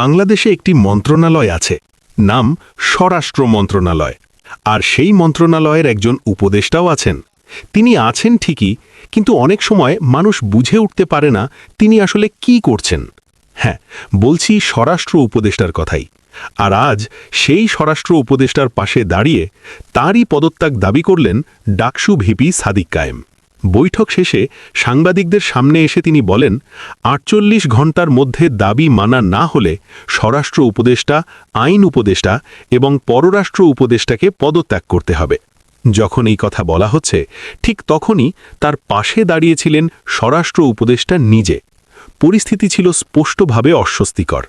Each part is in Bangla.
বাংলাদেশে একটি মন্ত্রণালয় আছে, নাম স্বরাষ্ট্র মন্ত্রণালয়। আর সেই মন্ত্রণালয়ের একজন উপদেষ্টাও আছেন। তিনি আছেন ঠিকই, কিন্তু অনেক সময় মানুষ বুঝে উঠতে পারে না তিনি আসলে কি করছেন। হ্যাঁ বলছি স্বরাষ্ট্র উপদেষ্টার কথাই। আর আজ সেই স্বরাষ্ট্র উপদেষ্টার পাশে দাঁড়িয়ে তারই পদত্যাগ দাবি করলেন ডাকসু ভিপি সাদিক কায়েম। বৈঠক শেষে সাংবাদিকদের সামনে এসে তিনি বলেন, আটচল্লিশ ঘণ্টার মধ্যে দাবি মানা না হলে স্বরাষ্ট্র উপদেষ্টা, আইন উপদেষ্টা এবং পররাষ্ট্র উপদেষ্টাকে পদত্যাগ করতে হবে। যখন এই কথা বলা হচ্ছে, ঠিক তখনই তার পাশে দাঁড়িয়েছিলেন স্বরাষ্ট্র উপদেষ্টা নিজে। পরিস্থিতি ছিল স্পষ্টভাবে অস্বস্তিকর।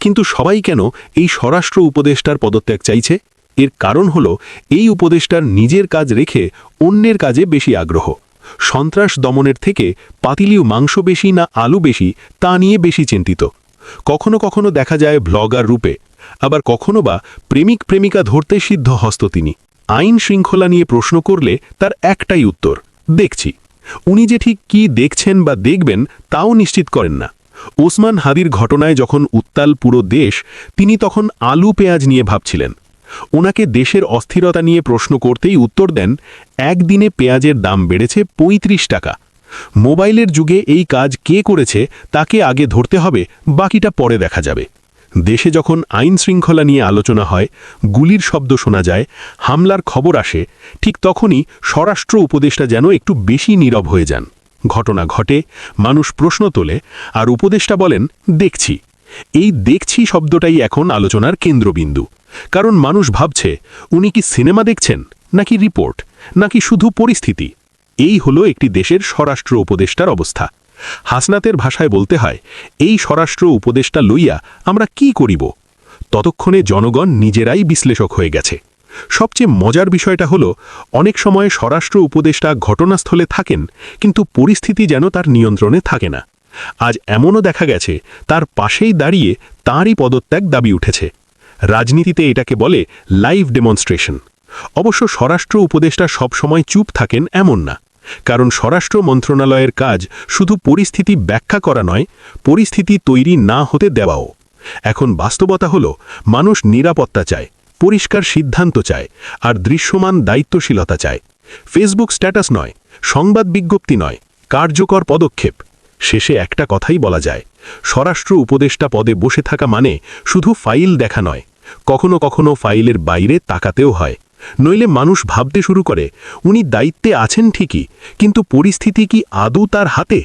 কিন্তু সবাই কেন এই স্বরাষ্ট্র উপদেষ্টার পদত্যাগ চাইছে? এর কারণ হল, এই উপদেষ্টার নিজের কাজ রেখে অন্যের কাজে বেশি আগ্রহ। সন্ত্রাস দমনের থেকে পাতিলিও মাংস বেশি না আলু বেশি, তা নিয়ে বেশি চিন্তিত। কখনো কখনো দেখা যায় ব্লগার রূপে, আবার কখনো বা প্রেমিক প্রেমিকা ধরতে সিদ্ধ হস্ত তিনি। আইন শৃঙ্খলা নিয়ে প্রশ্ন করলে তার একটাই উত্তর, দেখছি। উনি যে ঠিক কি দেখছেন বা দেখবেন তাও নিশ্চিত করেন না। ওসমান হাদির ঘটনায় যখন উত্তাল পুরো দেশ, তিনি তখন আলু পেঁয়াজ নিয়ে ভাবছিলেন। ওনাকে দেশের অস্থিরতা নিয়ে প্রশ্ন করতেই উত্তর দেন, একদিনে পেঁয়াজের দাম বেড়েছে ৩৫ টাকা। মোবাইলের যুগে এই কাজ কে করেছে, তাকে আগে ধরতে হবে, বাকিটা পরে দেখা যাবে। দেশে যখন আইন শৃঙ্খলা নিয়ে আলোচনা হয়, গুলির শব্দ শোনা যায়, হামলার খবর আসে, ঠিক তখনই স্বরাষ্ট্র উপদেষ্টা যেন একটু বেশি নীরব হয়ে যান। ঘটনা ঘটে, মানুষ প্রশ্ন তোলে, আর উপদেষ্টা বলেন, দেখছি। এই দেখছি শব্দটাই এখন আলোচনার কেন্দ্রবিন্দু। কারণ মানুষ ভাবছে, উনি কি সিনেমা দেখছেন, নাকি রিপোর্ট, নাকি শুধু পরিস্থিতি? এই হলো একটি দেশের স্বরাষ্ট্র উপদেষ্টার অবস্থা। হাসনাতের ভাষায় বলতে হয়, এই স্বরাষ্ট্র উপদেষ্টা লইয়া আমরা কি করিব? ততক্ষণে জনগণ নিজেরাই বিশ্লেষক হয়ে গেছে। সবচেয়ে মজার বিষয়টা হলো, অনেক সময় স্বরাষ্ট্র উপদেষ্টা ঘটনাস্থলে থাকেন, কিন্তু পরিস্থিতি যেন তার নিয়ন্ত্রণে থাকে না। আজ এমনও দেখা গেছে, তার পাশেই দাঁড়িয়ে তাঁরই পদত্যাগ দাবি উঠেছে। রাজনীতিতে এটাকে বলে লাইভ ডেমনস্ট্রেশন। অবশ্য স্বরাষ্ট্র উপদেষ্টা সবসময় চুপ থাকেন এমন না। কারণ স্বরাষ্ট্র মন্ত্রণালয়ের কাজ শুধু পরিস্থিতি ব্যাখ্যা করা নয়, পরিস্থিতি তৈরি না হতে দেওয়াও। এখন বাস্তবতা হল, মানুষ নিরাপত্তা চায়, পরিষ্কার সিদ্ধান্ত চায়, আর দৃশ্যমান দায়িত্বশীলতা চায়। ফেসবুক স্ট্যাটাস নয়, সংবাদ বিজ্ঞপ্তি নয়, কার্যকর পদক্ষেপ। শেষে একটা কথাই বলা যায়, স্বরাষ্ট্র উপদেষ্টা পদে বসে থাকা মানে শুধু ফাইল দেখা নয়, কখনো কখনো ফাইলের বাইরে তাকাতেও হয়, নইলে মানুষ ভাবতে শুরু করে, উনি দায়িত্বে আছেন ঠিকই, কিন্তু পরিস্থিতি কি আদৌ তার হাতে?